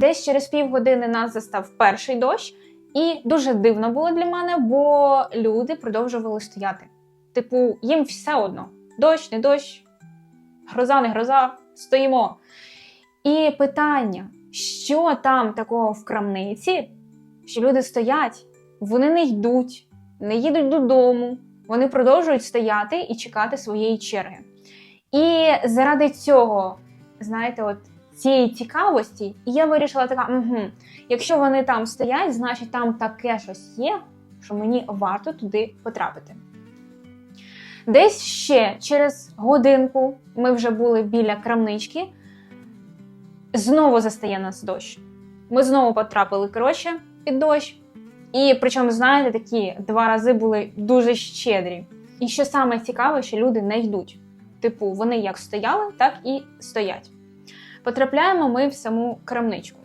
Десь через півгодини нас застав перший дощ, і дуже дивно було для мене, бо люди продовжували стояти. Типу, їм все одно: дощ, не дощ, гроза, не гроза, стоїмо. І питання, що там такого в крамниці, що люди стоять, вони не йдуть, не їдуть додому, вони продовжують стояти і чекати своєї черги. І заради цього, знаєте, от цієї цікавості, і я вирішила така: угу, якщо вони там стоять, значить там таке щось є, що мені варто туди потрапити. Десь ще через годинку ми вже були біля крамнички. Знову застає нас дощ. Ми знову потрапили коротше під дощ. І причому, знаєте, такі два рази були дуже щедрі. І що саме цікаве, що люди не йдуть. Типу, вони як стояли, так і стоять. Потрапляємо ми в саму крамничку.